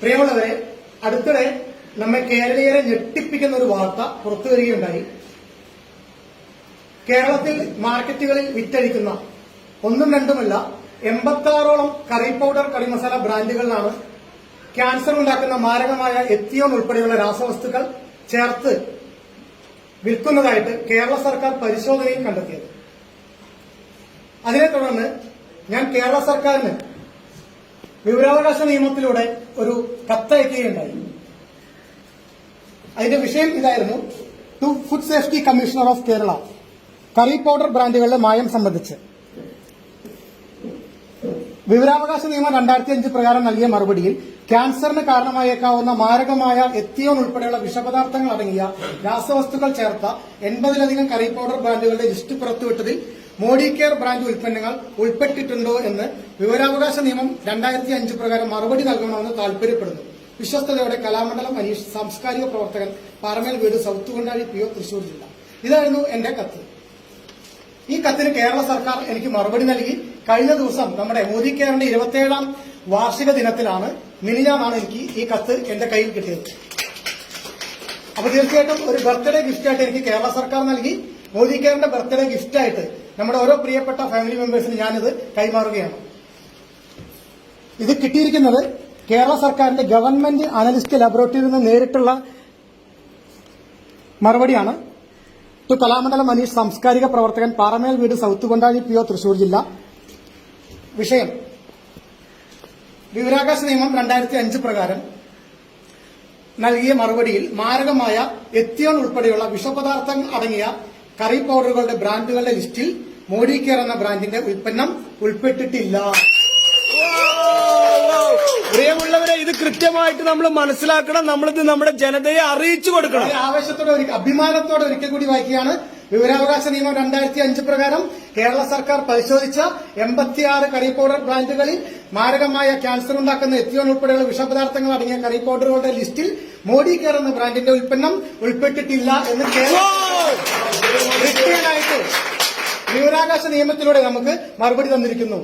പ്രിയമുള്ളവരെ അടുത്തിടെ നമ്മെ കേരളീയരെ ഞെട്ടിപ്പിക്കുന്ന ഒരു വാർത്ത പുറത്തു വരികയുണ്ടായി. കേരളത്തിൽ മാർക്കറ്റുകളിൽ വിറ്റഴിക്കുന്ന ഒന്നും രണ്ടുമല്ല എൺപത്താറോളം കറി പൗഡർ കറി മസാല ബ്രാൻഡുകളിലാണ് ക്യാൻസർ ഉണ്ടാക്കുന്ന മാരകമായ എത്തിയോൺ ഉൾപ്പെടെയുള്ള രാസവസ്തുക്കൾ ചേർത്ത് വിൽക്കുന്നതായിട്ട് കേരള സർക്കാർ പരിശോധനയിൽ കണ്ടെത്തിയത്. അതിനെ തുടർന്ന് ഞാൻ കേരള സർക്കാരിന് വിവരാവകാശ നിയമത്തിലൂടെ ഒരു കത്തയക്കുകയുണ്ടായി അതിന്റെ വിഷയം ഇതായിരുന്നു. To food safety commissioner of Kerala. Curry powder ബ്രാൻഡുകളുടെ മായം സംബന്ധിച്ച്. വിവരാവകാശ നിയമം രണ്ടായിരത്തി അഞ്ച് പ്രകാരം നൽകിയ മറുപടിയിൽ ക്യാൻസറിന് കാരണമായേക്കാവുന്ന മാരകമായ എത്തിയോൺ ഉൾപ്പെടെയുള്ള വിഷപദാർത്ഥങ്ങൾ അടങ്ങിയ രാസവസ്തുക്കൾ ചേർത്ത എൺപതിലധികം കറി പൗഡർ ബ്രാൻഡുകളുടെ ലിസ്റ്റ് പുറത്തുവിട്ടതിൽ മോഡി കെയർ ബ്രാൻഡ് ഉൽപ്പന്നങ്ങൾ ഉൾപ്പെട്ടിട്ടുണ്ടോ എന്ന് വിവരാവകാശ നിയമം രണ്ടായിരത്തി അഞ്ച് പ്രകാരം മറുപടി നൽകണമെന്ന് താൽപര്യപ്പെടുന്നു. വിശ്വസ്തയോടെ കലാമണ്ഡലം അനീഷ് സാംസ്കാരിക പ്രവർത്തകൻ പാറമേൽ വീട് south Kondadi P O Thrissur ജില്ല. ഇതായിരുന്നു എന്റെ കത്ത്. ഈ കത്തിന് കേരള സർക്കാർ എനിക്ക് മറുപടി നൽകി. കഴിഞ്ഞ ദിവസം നമ്മുടെ മോദി കെയറിന്റെ ഇരുപത്തിയേഴാം വാർഷിക ദിനത്തിലാണ്. മിനിഞ്ഞാണ് എനിക്ക് ഈ കത്ത് എന്റെ കയ്യിൽ കിട്ടിയത്. അപ്പൊ തീർച്ചയായിട്ടും ഒരു ബർത്ത്ഡേ ഗിഫ്റ്റായിട്ട് എനിക്ക് കേരള സർക്കാർ നൽകി. മോദി കെയറിന്റെ ബർത്ത്ഡേ ഗിഫ്റ്റായിട്ട് നമ്മുടെ ഓരോ പ്രിയപ്പെട്ട ഫാമിലി മെമ്പേഴ്സിന് ഞാനിത് കൈമാറുകയാണ്. ഇത് കിട്ടിയിരിക്കുന്നത് കേരള സർക്കാരിന്റെ ഗവൺമെന്റ് അനലിസ്റ്റ് ലബോറട്ടറിയിൽ നിന്ന് നേരിട്ടുള്ള മറുപടിയാണ്. ടു കലാമണ്ഡലം മനീഷ് സാംസ്കാരിക പ്രവർത്തകൻ പാറമേൽ വീട് south Kondazhi P O Thrissur ജില്ല. വിഷയം. വിവരാകാശ നിയമം രണ്ടായിരത്തി അഞ്ച് പ്രകാരം നൽകിയ മറുപടിയിൽ മാരകമായ എത്തിയോൺ ഉൾപ്പെടെയുള്ള വിഷപദാർത്ഥങ്ങൾ അടങ്ങിയ കറി പൗഡറുകളുടെ ബ്രാൻഡുകളുടെ ലിസ്റ്റിൽ മോഡി കെയർ എന്ന ബ്രാൻഡിന്റെ ഉൽപ്പന്നം ഉൾപ്പെട്ടിട്ടില്ല പ്രിയമുള്ളവരെ ഇത് കൃത്യമായിട്ട് നമ്മൾ മനസ്സിലാക്കണം നമ്മളിത് നമ്മുടെ ജനതയെ അറിയിച്ചു കൊടുക്കണം. ആവേശത്തോടെ അഭിമാനത്തോടെ ഒരിക്കൽ കൂടി വായിക്കുകയാണ്. വിവരാവകാശ നിയമം രണ്ടായിരത്തി അഞ്ച് പ്രകാരം കേരള സർക്കാർ പരിശോധിച്ച എൺപത്തിയാറ് കറി പൗഡർ ബ്രാൻഡുകളിൽ മാരകമായ ക്യാൻസർ ഉണ്ടാക്കുന്ന എത്തിയോൺ ഉൾപ്പെടെയുള്ള വിഷപദാർത്ഥങ്ങൾ അടങ്ങിയ കറി പൗഡറുകളുടെ ലിസ്റ്റിൽ മോഡി കെയർ എന്ന ബ്രാൻഡിന്റെ ഉൽപ്പന്നം ഉൾപ്പെട്ടിട്ടില്ല എന്ന് കൃത്യമായിട്ട് വിവരാകാശ നിയമത്തിലൂടെ നമുക്ക് മറുപടി തന്നിരിക്കുന്നു.